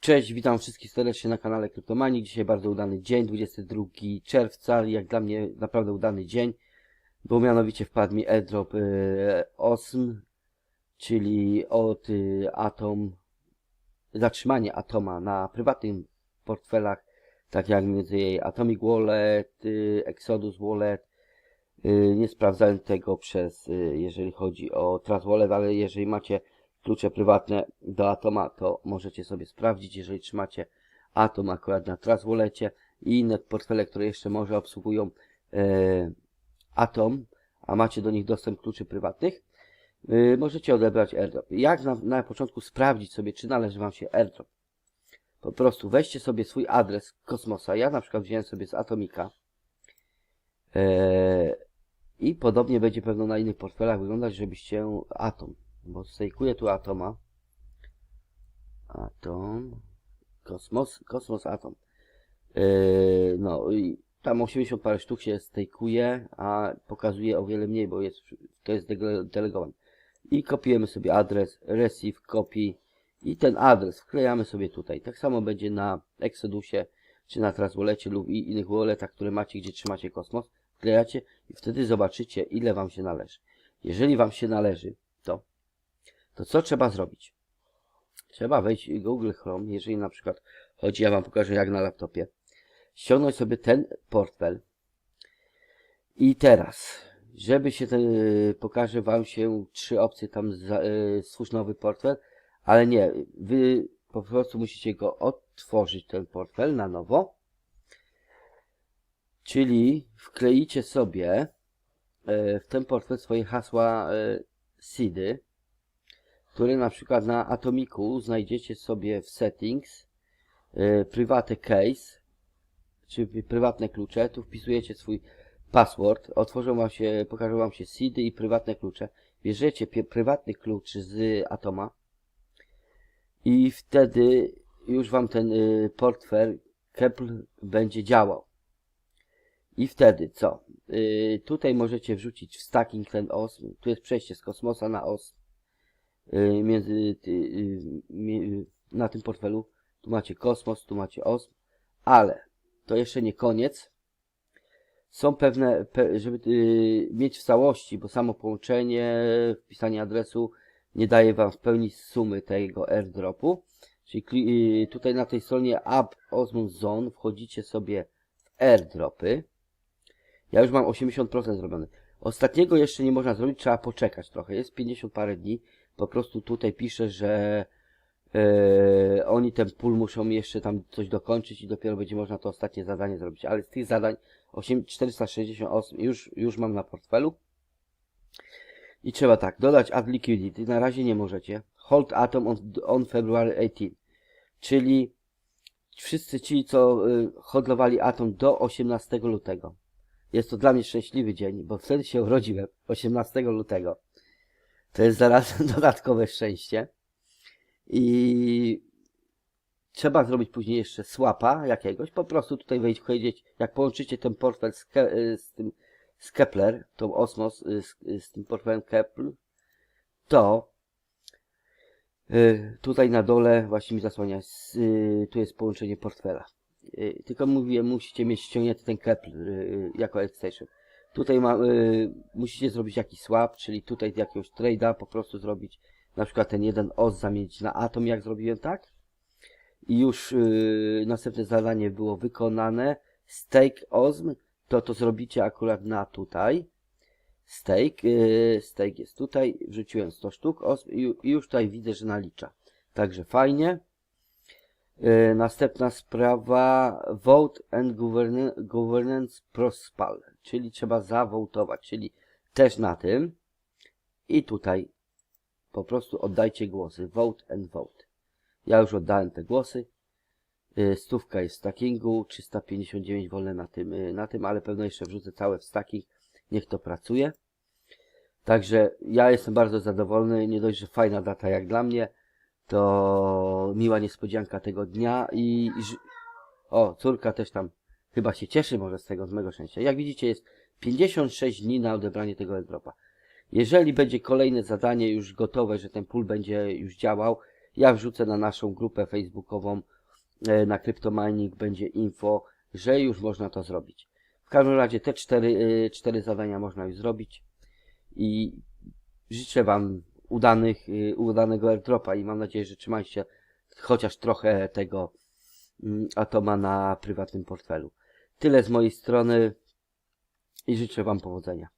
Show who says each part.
Speaker 1: Cześć, witam wszystkich serdecznie na kanale Kryptomanii. Dzisiaj bardzo udany dzień, 22 czerwca. Jak dla mnie naprawdę udany dzień, bo mianowicie wpadł mi airdrop e, OSM, czyli od e, Atom, zatrzymanie Atoma na prywatnych portfelach, tak jak między jej Atomic Wallet, e, Exodus Wallet. E, nie sprawdzałem tego przez, e, jeżeli chodzi o Trust Wallet, ale jeżeli macie klucze prywatne do Atoma, to możecie sobie sprawdzić, jeżeli trzymacie Atom akurat na Trust Wallecie i inne portfele, które jeszcze może obsługują e, Atom, a macie do nich dostęp kluczy prywatnych, e, możecie odebrać airdrop. Jak na, na początku sprawdzić sobie, czy należy Wam się airdrop? Po prostu weźcie sobie swój adres Kosmosa. Ja na przykład wziąłem sobie z Atomika. E, I podobnie będzie pewno na innych portfelach wyglądać, żebyście Atom bo stejkuję tu atoma. Atom. Kosmos, kosmos, atom. Yy, no i tam 80 parę sztuk się stejkuje, a pokazuje o wiele mniej, bo jest, to jest dele- delegowane. I kopiujemy sobie adres, receive, copy i ten adres wklejamy sobie tutaj. Tak samo będzie na Exodusie, czy na Transwolecie lub i innych walletach, które macie, gdzie trzymacie kosmos. Wklejacie i wtedy zobaczycie, ile Wam się należy. Jeżeli Wam się należy, to co trzeba zrobić? Trzeba wejść w Google Chrome, jeżeli na przykład chodzi, ja Wam pokażę jak na laptopie, ściągnąć sobie ten portfel. I teraz, żeby się ten, pokaże Wam się trzy opcje tam, za, y, stwórz nowy portfel, ale nie, Wy po prostu musicie go otworzyć, ten portfel na nowo, czyli wkleicie sobie y, w ten portfel swoje hasła y, seedy, który na przykład na Atomiku znajdziecie sobie w settings yy, private case, czy prywatne klucze, tu wpisujecie swój password, otworzą wam się, pokażą wam się seedy i prywatne klucze, bierzecie prywatny klucz z Atoma i wtedy już wam ten yy, portfel Kepler będzie działał. I wtedy co? Yy, tutaj możecie wrzucić w stacking ten os, tu jest przejście z kosmosa na os, między ty, y, na tym portfelu. Tu macie kosmos, tu macie OSM, ale to jeszcze nie koniec. Są pewne, pe, żeby y, mieć w całości, bo samo połączenie, wpisanie adresu nie daje Wam w pełni sumy tego airdropu. Czyli y, tutaj na tej stronie App Osmos Zone wchodzicie sobie w airdropy. Ja już mam 80% zrobione. Ostatniego jeszcze nie można zrobić, trzeba poczekać trochę. Jest 50 parę dni po prostu tutaj pisze, że e, oni ten pól muszą jeszcze tam coś dokończyć i dopiero będzie można to ostatnie zadanie zrobić. Ale z tych zadań 8, 468 już, już mam na portfelu. I trzeba tak, dodać add liquidity, na razie nie możecie. Hold atom on, on February 18. Czyli wszyscy ci, co y, hodlowali atom do 18 lutego. Jest to dla mnie szczęśliwy dzień, bo wtedy się urodziłem, 18 lutego. To jest zaraz dodatkowe szczęście. I trzeba zrobić później jeszcze swapa jakiegoś. Po prostu tutaj wejść, powiedzieć, jak połączycie ten portfel z, Ke y, z tym z Kepler, tą Osmos y, z, y, z tym portfelem Kepler, to y, tutaj na dole właśnie mi zasłania, y, tu jest połączenie portfela. Y, Tylko mówię, musicie mieć ściągnięty ten Kepler y, jako Extension. Tutaj ma, y, musicie zrobić jakiś swap, czyli tutaj jakiegoś trade'a po prostu zrobić. Na przykład ten jeden os zamienić na atom, jak zrobiłem tak. I już y, następne zadanie było wykonane. Stake osm, to to zrobicie akurat na tutaj. Stake, y, stake jest tutaj. Wrzuciłem 100 sztuk osm i już tutaj widzę, że nalicza. Także fajnie. Y, Następna sprawa Vote and Govern Governance Prospal, czyli trzeba zawołtować, czyli też na tym i tutaj po prostu oddajcie głosy. Vote and vote. Ja już oddałem te głosy. Y, Stówka jest w stackingu, 359 wolne na tym, y, na tym, ale pewno jeszcze wrzucę całe w stacking. Niech to pracuje. Także ja jestem bardzo zadowolony. Nie dość, że fajna data jak dla mnie to miła niespodzianka tego dnia i, i o, córka też tam chyba się cieszy może z tego, z mego szczęścia. Jak widzicie jest 56 dni na odebranie tego airdropa. Jeżeli będzie kolejne zadanie już gotowe, że ten pool będzie już działał, Ja wrzucę na naszą grupę facebookową e, na CryptoMining będzie info, że już można to zrobić. W każdym razie te cztery, e, cztery zadania można już zrobić i życzę Wam udanych, e, udanego airdropa i mam nadzieję, że trzymacie chociaż trochę tego mm, atoma na prywatnym portfelu. Tyle z mojej strony i życzę Wam powodzenia.